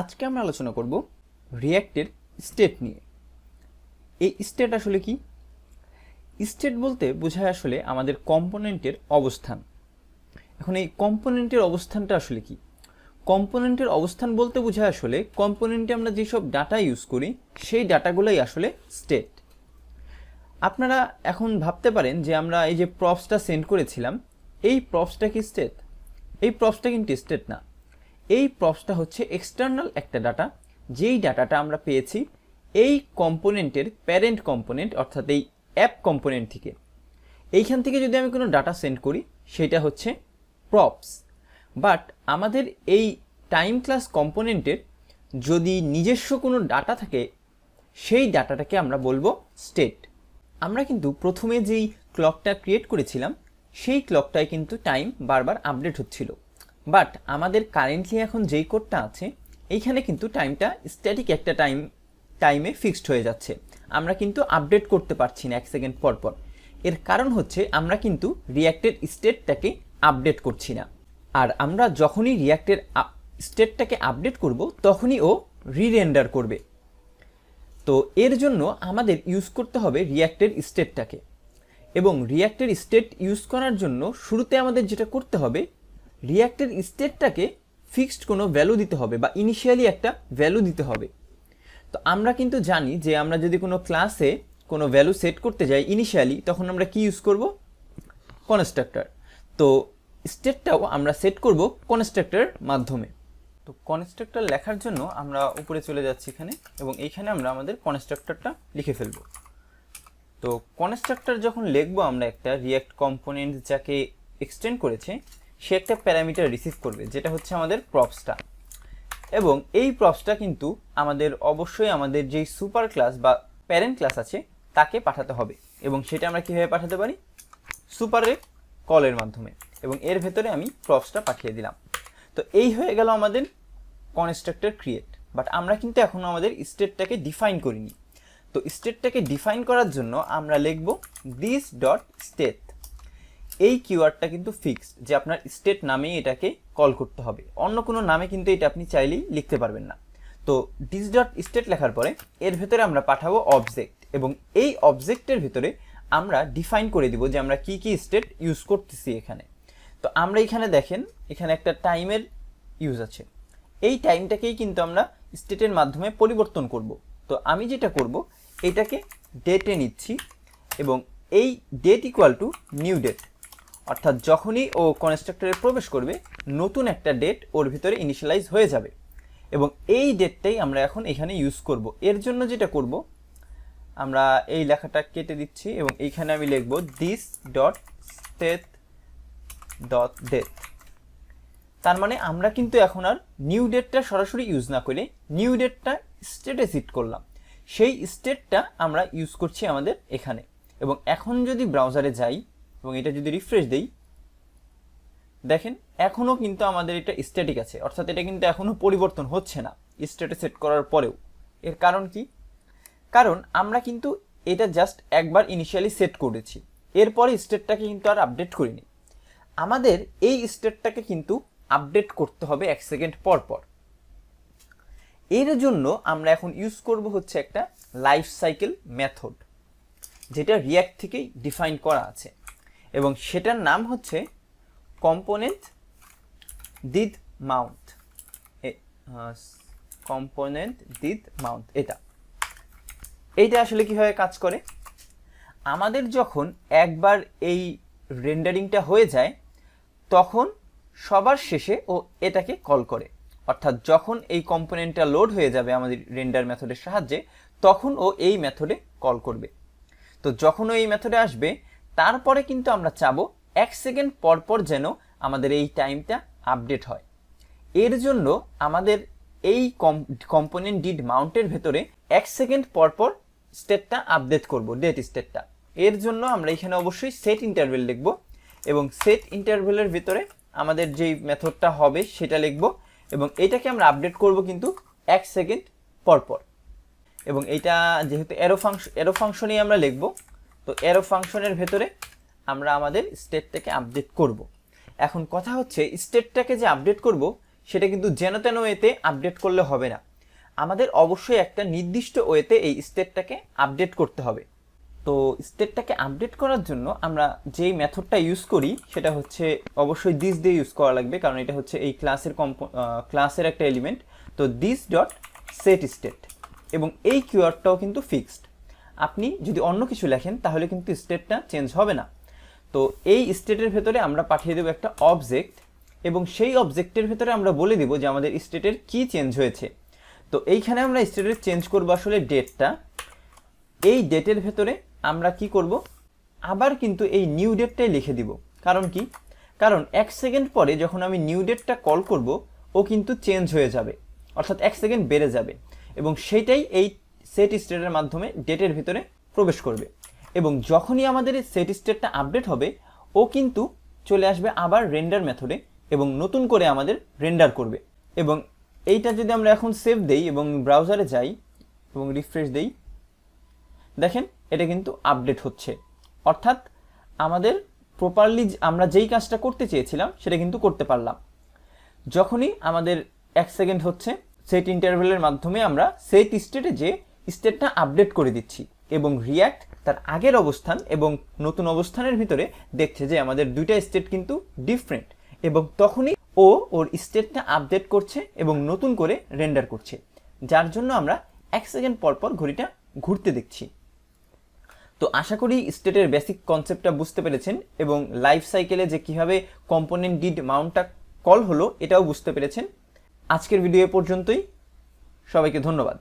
আজকে আমরা আলোচনা করব রিয়্যাক্টের স্টেট নিয়ে। এই স্টেট আসলে কি? স্টেট বলতে বোঝায় আসলে আমাদের কম্পোনেন্টের অবস্থান। এখন এই কম্পোনেন্টের অবস্থানটা আসলে কি? কম্পোনেন্টের অবস্থান বলতে বোঝায় আসলে কম্পোনেন্টে আমরা যেসব ডাটা ইউজ করি, সেই ডাটাগুলোই আসলে স্টেট আপনারা এখন ভাবতে পারেন যে আমরা এই যে প্রপসটা সেন্ড করেছিলাম, এই প্রপসটা কি স্টেট এই প্রপসটা কিন্তু স্টেট না। এই প্রপসটা হচ্ছে এক্সটার্নাল একটা ডাটা যেই ডাটাটা আমরা পেয়েছি এই কম্পোনেন্টের প্যারেন্ট কম্পোনেন্ট অর্থাৎ এই অ্যাপ কম্পোনেন্ট থেকে। এইখান থেকে যদি আমি কোনো ডাটা সেন্ড করি, সেটা হচ্ছে প্রপস বাট আমাদের এই টাইম ক্লাস কম্পোনেন্টের যদি নিজস্ব কোনো ডাটা থাকে, সেই ডাটাটাকে আমরা বলব স্টেট আমরা কিন্তু প্রথমে যেই ক্লকটা ক্রিয়েট করেছিলাম, সেই ক্লকটায় কিন্তু টাইম বারবার আপডেট হচ্ছিল। বাট আমাদের কারেন্টলি এখন যেই কোডটা আছে, এইখানে কিন্তু টাইমটা স্ট্যাটিক একটা টাইম টাইমে ফিক্সড হয়ে যাচ্ছে। আমরা কিন্তু আপডেট করতে পারছি না এক সেকেন্ড পর পর। এর কারণ হচ্ছে আমরা কিন্তু রিয়াক্টের স্টেটটাকে আপডেট করছি না। আর আমরা যখনই রিয়াক্টের স্টেটটাকে আপডেট করব, তখনই ও রিরেন্ডার করবে। তো এর জন্য আমাদের ইউজ করতে হবে রিয়াক্টের স্টেটটাকে এবং রিয়াক্টের স্টেট ইউজ করার জন্য শুরুতে আমাদের যেটা করতে হবে রিয়াক্টের স্টেটটাকে ফিক্সড কোনো ভ্যালু দিতে হবে বা ইনিশিয়ালি একটা ভ্যালু দিতে হবে। তো আমরা কিন্তু জানি যে আমরা যদি কোনো ক্লাসে কোনো ভ্যালু সেট করতে যাই ইনিশিয়ালি তখন আমরা কি ইউজ করব? কনস্ট্রাক্টর তো স্টেটটাও আমরা সেট করব কনস্ট্রাক্টরের মাধ্যমে। তো কনস্ট্রাক্টর লেখার জন্য আমরা উপরে চলে যাচ্ছি এখানে এবং এইখানে আমরা আমাদের কনস্ট্রাক্টরটা লিখে ফেলব। তো কনস্ট্রাক্টর যখন লিখব, আমরা একটা রিয়াক্ট কম্পোনেন্ট যাকে এক্সটেন্ড করেছে সে একটা প্যারামিটার রিসিভ করবে, যেটা হচ্ছে আমাদের প্রপসটা। এবং এই প্রপসটা কিন্তু আমাদের, অবশ্যই আমাদের যেই সুপার ক্লাস বা প্যারেন্ট ক্লাস আছে, তাকে পাঠাতে হবে। এবং সেটা আমরা কীভাবে পাঠাতে পারি? সুপারের কলের মাধ্যমে। এবং এর ভেতরে আমি প্রপসটা পাঠিয়ে দিলাম। তো এই হয়ে গেল আমাদের কনস্ট্রাক্টর ক্রিয়েট। বাট আমরা কিন্তু এখনও আমাদের স্টেটটাকে ডিফাইন করিনি। তো স্টেটটাকে ডিফাইন করার জন্য আমরা লিখব দিস ডট স্টেট এই কিওয়ার্ডটা কিন্তু ফিক্সড যে আপনার স্টেট নামেই এটাকে কল করতে হবে। অন্য কোনো নামে কিন্তু এটা আপনি চাইলেই লিখতে পারবেন না। তো ডিস ডট স্টেট লেখার পরে এর ভেতরে আমরা পাঠাবো অবজেক্ট এবং এই অবজেক্টের ভেতরে আমরা ডিফাইন করে দিব যে আমরা কি কি স্টেট ইউজ করতেছি এখানে। তো আমরা এখানে দেখেন, এখানে একটা টাইমের ইউজ আছে। এই টাইমটাকেই কিন্তু আমরা স্টেটের মাধ্যমে পরিবর্তন করব। তো আমি যেটা করব, এটাকে ডেটে নিচ্ছি এবং এই date equal to new date অর্থাৎ যখনই ও কনস্ট্রাক্টরে প্রবেশ করবে, নতুন একটা ডেট ওর ভিতরে ইনিশিয়ালাইজ হয়ে যাবে। এবং এই ডেটটাই আমরা এখন এখানে ইউজ করব। এর জন্য যেটা করব, আমরা এই লেখাটা কেটে দিচ্ছি এবং এইখানে আমি লিখব this dot state dot date তার মানে আমরা কিন্তু এখন আর নিউ ডেটটা সরাসরি ইউজ না করে নিউ ডেটটা স্টেটে সিট করলাম। সেই স্টেটটা আমরা ইউজ করছি আমাদের এখানে। এবং এখন যদি ব্রাউজারে যাই এবং এটা যদি রিফ্রেশ দেই, দেখেন এখনও কিন্তু আমাদের এটা স্ট্যাটিক আছে। অর্থাৎ এটা কিন্তু এখনও পরিবর্তন হচ্ছে না স্টেটে সেট করার পরেও। এর কারণ কি? কারণ আমরা কিন্তু এটা জাস্ট একবার ইনিশিয়ালি সেট করেছি। এরপরে স্টেটটাকে কিন্তু আর আপডেট করিনি। আমাদের এই স্টেটটাকে কিন্তু আপডেট করতে হবে এক সেকেন্ড পর পর। এর জন্য আমরা এখন ইউজ করব হচ্ছে একটা লাইফ সাইকেল মেথড যেটা রিয়্যাক্ট থেকেই ডিফাইন করা আছে। এবং সেটার নাম হচ্ছে component did mount component did mount এটা। এইটা আসলে কীভাবে কাজ করে? আমাদের যখন একবার এই রেন্ডারিংটা হয়ে যায়, তখন সবার শেষে ও এটাকে কল করে। অর্থাৎ যখন এই কম্পোনেন্টটা লোড হয়ে যাবে আমাদের রেন্ডার মেথডের সাহায্যে, তখন ও এই মেথডে কল করবে। তো যখন ও এই মেথডে আসবে তারপরে কিন্তু আমরা চাবো এক সেকেন্ড পর পর যেন আমাদের এই টাইমটা আপডেট হয়। এর জন্য আমাদের এই কম্পোনেন্ট ডিড মাউন্টের ভেতরে এক সেকেন্ড পর পর স্টেটটা আপডেট করব ডেট স্টেটটা এর জন্য আমরা এখানে অবশ্যই সেট ইন্টারভেল লিখব এবং সেট ইন্টারভেলের ভিতরে আমাদের যেই মেথডটা হবে সেটা লিখব এবং এটাকে আমরা আপডেট করব কিন্তু এক সেকেন্ড পর পর এবং এটা যেহেতু এরো ফাংশন এরো ফাংশনেই আমরা লিখব তো এরো ফাংশনের ভেতরে আমরা আমাদের স্টেটটাকে আপডেট করব। এখন কথা হচ্ছে স্টেটটাকে যে আপডেট করব, সেটা কিন্তু যেন তেন ওয়েতে আপডেট করলে হবে না। আমাদের অবশ্যই একটা নির্দিষ্ট ওয়েতে এই স্টেটটাকে আপডেট করতে হবে। তো স্টেটটাকে আপডেট করার জন্য আমরা যেই মেথডটা ইউজ করি, সেটা হচ্ছে অবশ্যই দিস দিয়ে ইউজ করা লাগবে, কারণ এটা হচ্ছে এই ক্লাসের কম্প ক্লাসের একটা এলিমেন্ট তো দিস ডট সেট স্টেট এবং এই কিওয়ার্ডটাও কিন্তু ফিক্সড আপনি যদি অন্য কিছু লেখেন, তাহলে কিন্তু স্টেটটা চেঞ্জ হবে না। তো এই স্টেটের ভেতরে আমরা পাঠিয়ে দেবো একটা অবজেক্ট এবং সেই অবজেক্টের ভেতরে আমরা বলে দিব যে আমাদের স্টেটের কি চেঞ্জ হয়েছে। তো এইখানে আমরা স্টেটের চেঞ্জ করব আসলে ডেটটা এই ডেটের ভেতরে আমরা কি করব? আবার কিন্তু এই নিউ ডেটটাই লিখে দিব। কারণ কি? কারণ এক সেকেন্ড পরে যখন আমি নিউ ডেটটা কল করব, ও কিন্তু চেঞ্জ হয়ে যাবে। অর্থাৎ এক সেকেন্ড বেড়ে যাবে। এবং সেটাই এই সেট স্টেটের মাধ্যমে ডেটের ভিতরে প্রবেশ করবে। এবং যখনই আমাদের সেট স্টেটটা আপডেট হবে, ও কিন্তু চলে আসবে আবার রেন্ডার মেথডে এবং নতুন করে আমাদের রেন্ডার করবে। এবং এইটা যদি আমরা এখন সেভ দেই এবং ব্রাউজারে যাই এবং রিফ্রেশ দেই, দেখেন এটা কিন্তু আপডেট হচ্ছে। অর্থাৎ আমাদের প্রপারলি আমরা যেই কাজটা করতে চেয়েছিলাম, সেটা কিন্তু করতে পারলাম। যখনই আমাদের এক সেকেন্ড হচ্ছে সেট ইন্টারভেলের মাধ্যমে আমরা সেট স্টেটে যে স্টেটটা আপডেট করে দিচ্ছি এবং রিয়্যাক্ট তার আগের অবস্থান এবং নতুন অবস্থানের ভিতরে দেখছে যে আমাদের দুইটা স্টেট কিন্তু ডিফারেন্ট এবং তখনই ও ওর স্টেটটা আপডেট করছে এবং নতুন করে রেন্ডার করছে, যার জন্য আমরা এক সেকেন্ড পর পর ঘড়িটা ঘুরতে দেখছি। তো আশা করি স্টেটের বেসিক কনসেপ্টটা বুঝতে পেরেছেন এবং লাইফ সাইকেলে যে কীভাবে কম্পোনেন্ট ডিড মাউন্টটা কল হলো, এটাও বুঝতে পেরেছেন। আজকের ভিডিও পর্যন্তই। সবাইকে ধন্যবাদ।